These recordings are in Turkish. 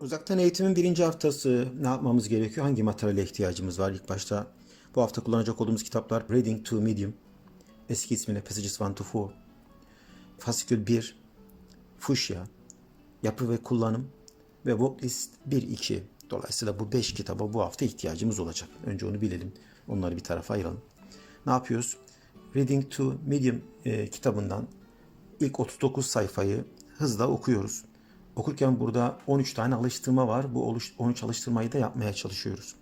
Uzaktan eğitimin birinci haftası ne yapmamız gerekiyor? Hangi materyale ihtiyacımız var? İlk başta bu hafta kullanacak olduğumuz kitaplar Reading to Medium, eski ismiyle Passages 1 to 4, Fasikül 1, Fuchsia, Yapı ve Kullanım ve Worklist 1-2. Dolayısıyla bu 5 kitaba bu hafta ihtiyacımız olacak. Önce onu bilelim. Onları bir tarafa ayıralım. Ne yapıyoruz? Reading to Medium e, kitabından ilk 39 sayfayı hızla okuyoruz. Okurken burada 13 tane alıştırma var. Bu oluş- 13 alıştırmayı da yapmaya çalışıyoruz.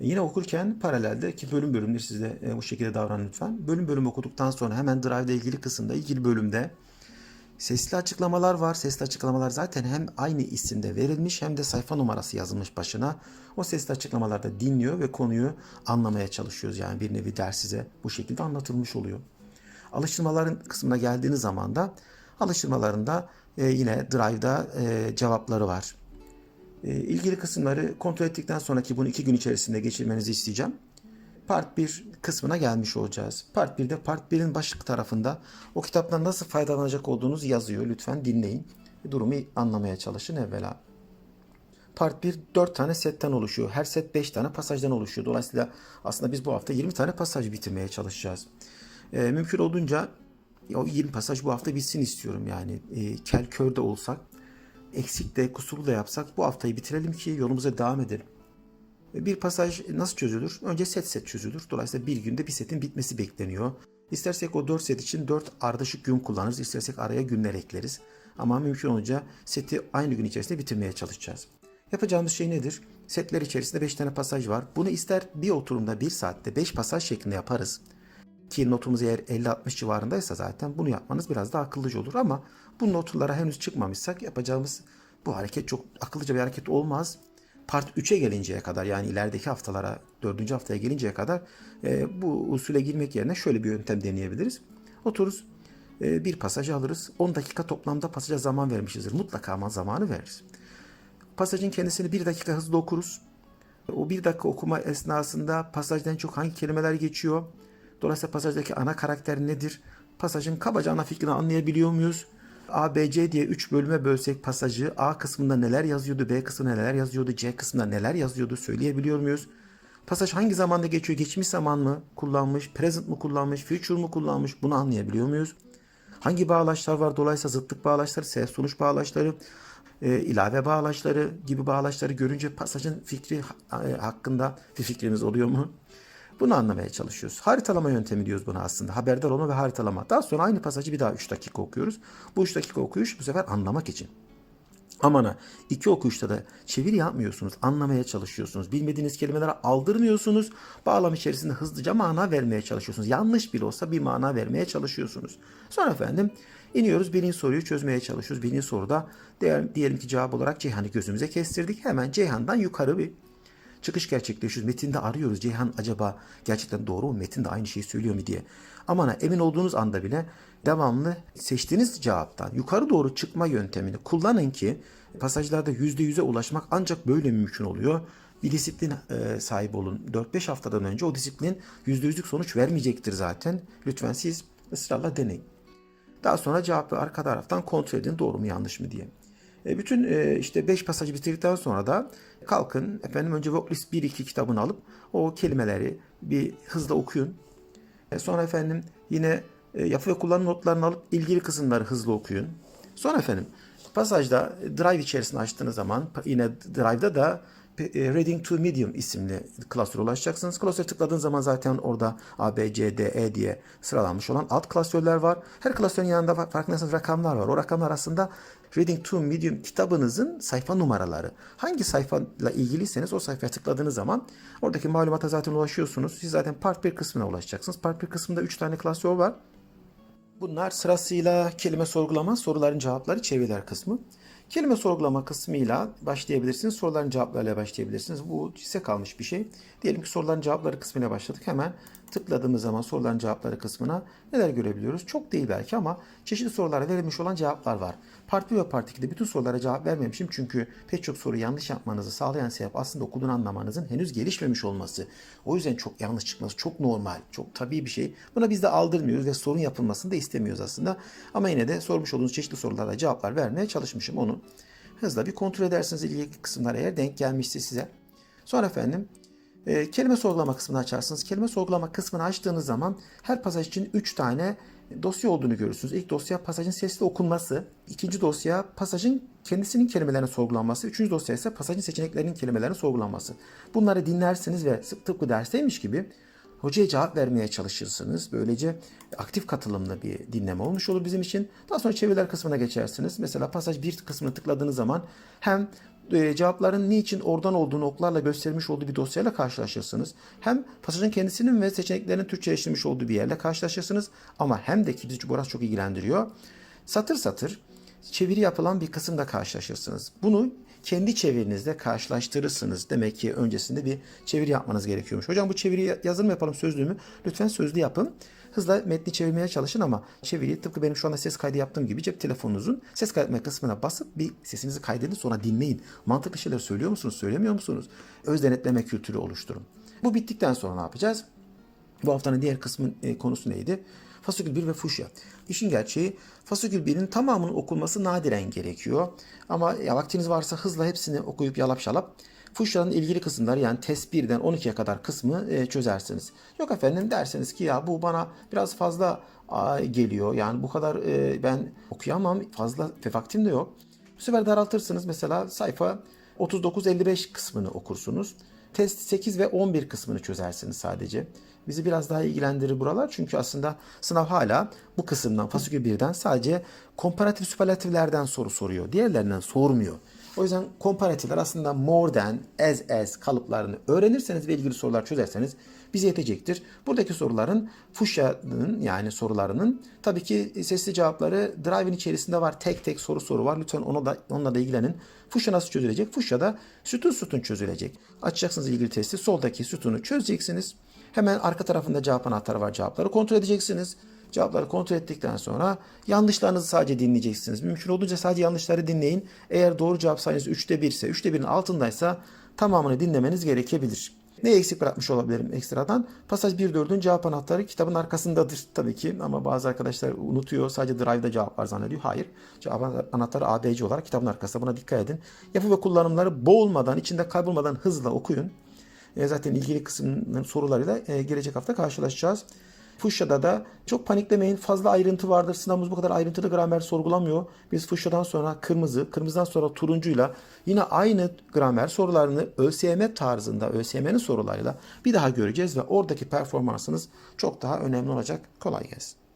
E, Yine okurken paralelde ki bölüm bölümdür siz de e, bu şekilde davranın lütfen. Bölüm bölüm okuduktan sonra hemen Drive ile ilgili kısımda ilgili bölümde sesli açıklamalar var. Sesli açıklamalar zaten hem aynı isimde verilmiş hem de sayfa numarası yazılmış başına. O sesli açıklamalarda dinliyor ve konuyu anlamaya çalışıyoruz. Yani bir nevi ders size bu şekilde anlatılmış oluyor. Alıştırmaların kısmına geldiğiniz zaman da alıştırmalarında e, yine Drive'da e, cevapları var. E, ilgili kısımları kontrol ettikten sonraki bunu iki gün içerisinde geçirmenizi isteyeceğim. Part 1 kısmına gelmiş olacağız. Part 1'de Part 1'in başlık tarafında o kitaptan nasıl faydalanacak olduğunuz yazıyor. Lütfen dinleyin. Durumu anlamaya çalışın evvela. Part 1 4 tane setten oluşuyor. Her set 5 tane pasajdan oluşuyor. Dolayısıyla aslında biz bu hafta 20 tane pasaj bitirmeye çalışacağız. Ee, mümkün olduğunca o 20 pasaj bu hafta bitsin istiyorum yani. E, kel kör de olsak, eksik de kusurlu da yapsak bu haftayı bitirelim ki yolumuza devam edelim. Bir pasaj nasıl çözülür? Önce set set çözülür. Dolayısıyla bir günde bir setin bitmesi bekleniyor. İstersek o 4 set için 4 ardışık gün kullanırız. İstersek araya günler ekleriz. Ama mümkün olunca seti aynı gün içerisinde bitirmeye çalışacağız. Yapacağımız şey nedir? Setler içerisinde 5 tane pasaj var. Bunu ister bir oturumda 1 saatte 5 pasaj şeklinde yaparız. Ki notumuz eğer 50-60 civarındaysa zaten bunu yapmanız biraz daha akıllıca olur ama bu notlara henüz çıkmamışsak yapacağımız bu hareket çok akıllıca bir hareket olmaz. Part 3'e gelinceye kadar yani ilerideki haftalara 4. haftaya gelinceye kadar e, bu usule girmek yerine şöyle bir yöntem deneyebiliriz. Otururuz e, bir pasajı alırız. 10 dakika toplamda pasaja zaman vermişizdir. Mutlaka ama zamanı veririz. Pasajın kendisini bir dakika hızlı okuruz. O bir dakika okuma esnasında pasajdan çok hangi kelimeler geçiyor? Dolayısıyla pasajdaki ana karakter nedir? Pasajın kabaca ana fikrini anlayabiliyor muyuz? A, B, C diye 3 bölüme bölsek pasajı A kısmında neler yazıyordu, B kısmında neler yazıyordu, C kısmında neler yazıyordu söyleyebiliyor muyuz? Pasaj hangi zamanda geçiyor? Geçmiş zaman mı kullanmış, present mı kullanmış, future mu kullanmış bunu anlayabiliyor muyuz? Hangi bağlaçlar var? Dolayısıyla zıtlık bağlaçları, ses sonuç bağlaçları, e, ilave bağlaçları gibi bağlaçları görünce pasajın fikri e, hakkında bir fikrimiz oluyor mu? Bunu anlamaya çalışıyoruz. Haritalama yöntemi diyoruz buna aslında. Haberdar olma ve haritalama. Daha sonra aynı pasajı bir daha 3 dakika okuyoruz. Bu 3 dakika okuyuş bu sefer anlamak için. Aman ha iki okuyuşta da çeviri yapmıyorsunuz. Anlamaya çalışıyorsunuz. Bilmediğiniz kelimelere aldırmıyorsunuz. Bağlam içerisinde hızlıca mana vermeye çalışıyorsunuz. Yanlış bile olsa bir mana vermeye çalışıyorsunuz. Sonra efendim iniyoruz birinci soruyu çözmeye çalışıyoruz. Birinci soruda diyelim ki cevap olarak Ceyhan'ı gözümüze kestirdik. Hemen Ceyhan'dan yukarı bir çıkış gerçekleşiyoruz. Metinde arıyoruz. Ceyhan acaba gerçekten doğru mu? Metin de aynı şeyi söylüyor mu diye. Aman ha, emin olduğunuz anda bile devamlı seçtiğiniz cevaptan yukarı doğru çıkma yöntemini kullanın ki pasajlarda %100'e ulaşmak ancak böyle mümkün oluyor. Bir disiplin e, sahibi olun. 4-5 haftadan önce o disiplin %100'lük sonuç vermeyecektir zaten. Lütfen siz ısrarla deneyin. Daha sonra cevabı arka taraftan kontrol edin doğru mu yanlış mı diye. E, bütün e, işte 5 pasajı bitirdikten sonra da kalkın efendim önce Worklist 1-2 kitabını alıp o kelimeleri bir hızla okuyun. E, sonra efendim yine e, yapı ve kullanım notlarını alıp ilgili kısımları hızlı okuyun. Sonra efendim pasajda Drive içerisinde açtığınız zaman yine Drive'da da Reading to Medium isimli klasöre ulaşacaksınız. Klasöre tıkladığınız zaman zaten orada A, B, C, D, E diye sıralanmış olan alt klasörler var. Her klasörün yanında fa- farkındaysanız rakamlar var. O rakamlar aslında Reading to Medium kitabınızın sayfa numaraları. Hangi sayfayla ilgiliyseniz o sayfaya tıkladığınız zaman oradaki malumata zaten ulaşıyorsunuz. Siz zaten Part 1 kısmına ulaşacaksınız. Part 1 kısmında 3 tane klasör var. Bunlar sırasıyla kelime sorgulama, soruların cevapları, çeviriler kısmı. Kelime sorgulama kısmıyla başlayabilirsiniz. Soruların cevaplarıyla başlayabilirsiniz. Bu size kalmış bir şey. Diyelim ki soruların cevapları kısmıyla başladık. Hemen tıkladığımız zaman soruların cevapları kısmına neler görebiliyoruz? Çok değil belki ama çeşitli sorulara verilmiş olan cevaplar var. Part 1 ve Part 2'de bütün sorulara cevap vermemişim. Çünkü pek çok soru yanlış yapmanızı sağlayan sebep aslında okulun anlamanızın henüz gelişmemiş olması. O yüzden çok yanlış çıkması çok normal, çok tabii bir şey. Buna biz de aldırmıyoruz ve sorun yapılmasını da istemiyoruz aslında. Ama yine de sormuş olduğunuz çeşitli sorulara cevaplar vermeye çalışmışım onu. hızla bir kontrol edersiniz ilgili kısımlar eğer denk gelmişse size. Sonra efendim e, kelime sorgulama kısmını açarsınız. Kelime sorgulama kısmını açtığınız zaman her pasaj için 3 tane dosya olduğunu görürsünüz. İlk dosya pasajın sesli okunması. ikinci dosya pasajın kendisinin kelimelerinin sorgulanması. Üçüncü dosya ise pasajın seçeneklerinin kelimelerinin sorgulanması. Bunları dinlersiniz ve tıpkı dersteymiş gibi hocaya cevap vermeye çalışırsınız. Böylece aktif katılımlı bir dinleme olmuş olur bizim için. Daha sonra çeviriler kısmına geçersiniz. Mesela pasaj bir kısmını tıkladığınız zaman hem e, cevapların niçin oradan olduğunu oklarla göstermiş olduğu bir dosyayla karşılaşırsınız. Hem pasajın kendisinin ve seçeneklerinin Türkçeleştirilmiş olduğu bir yerle karşılaşırsınız. Ama hem de ki bizi burası çok ilgilendiriyor. Satır satır çeviri yapılan bir kısımda karşılaşırsınız. Bunu kendi çevirinizle karşılaştırırsınız. Demek ki öncesinde bir çeviri yapmanız gerekiyormuş. Hocam bu çeviriyi yazılı mı yapalım sözlü mü? Lütfen sözlü yapın. Hızla metni çevirmeye çalışın ama çeviriyi tıpkı benim şu anda ses kaydı yaptığım gibi cep telefonunuzun ses kaydetme kısmına basıp bir sesinizi kaydedin sonra dinleyin. Mantıklı şeyler söylüyor musunuz, söylemiyor musunuz? Öz denetleme kültürü oluşturun. Bu bittikten sonra ne yapacağız? Bu haftanın diğer kısmın e, konusu neydi? Fasükül 1 ve fuşya. İşin gerçeği Fasükül 1'in tamamının okunması nadiren gerekiyor. Ama ya vaktiniz varsa hızla hepsini okuyup yalap şalap Fuşya'nın ilgili kısımları yani test 1'den 12'ye kadar kısmı e, çözersiniz. Yok efendim derseniz ki ya bu bana biraz fazla a, geliyor. Yani bu kadar e, ben okuyamam fazla vaktim de yok. Bu sefer daraltırsınız mesela sayfa 39-55 kısmını okursunuz. Test 8 ve 11 kısmını çözersiniz sadece. Bizi biraz daha ilgilendirir buralar çünkü aslında sınav hala bu kısımdan fasikül 1'den sadece komparatif süperlatiflerden soru soruyor. Diğerlerinden sormuyor. O yüzden komparatifler aslında more than, as as kalıplarını öğrenirseniz ve ilgili sorular çözerseniz bize yetecektir. Buradaki soruların Fuşya'nın yani sorularının tabii ki sesli cevapları Drive'in içerisinde var. Tek tek soru soru var. Lütfen ona da, onunla da ilgilenin. Fuşya nasıl çözülecek? Fuşya'da sütun sütun çözülecek. Açacaksınız ilgili testi. Soldaki sütunu çözeceksiniz. Hemen arka tarafında cevap anahtarı var. Cevapları kontrol edeceksiniz. Cevapları kontrol ettikten sonra yanlışlarınızı sadece dinleyeceksiniz. Mümkün olduğunca sadece yanlışları dinleyin. Eğer doğru cevap sayınız 3'te 1 ise, 3'te 1'in altındaysa tamamını dinlemeniz gerekebilir. Ne eksik bırakmış olabilirim ekstradan? Pasaj 1.4'ün cevap anahtarı kitabın arkasındadır tabii ki ama bazı arkadaşlar unutuyor sadece drive'da cevap var zannediyor. Hayır. Cevap anahtarı ABC olarak kitabın arkasında buna dikkat edin. Yapı ve kullanımları boğulmadan, içinde kaybolmadan hızla okuyun. E, zaten ilgili kısmının sorularıyla e, gelecek hafta karşılaşacağız. Fuşya'da da çok paniklemeyin. Fazla ayrıntı vardır. Sınavımız bu kadar ayrıntılı gramer sorgulamıyor. Biz Fuşya'dan sonra kırmızı, kırmızıdan sonra turuncuyla yine aynı gramer sorularını ÖSYM tarzında, ÖSYM'nin sorularıyla bir daha göreceğiz ve oradaki performansınız çok daha önemli olacak. Kolay gelsin.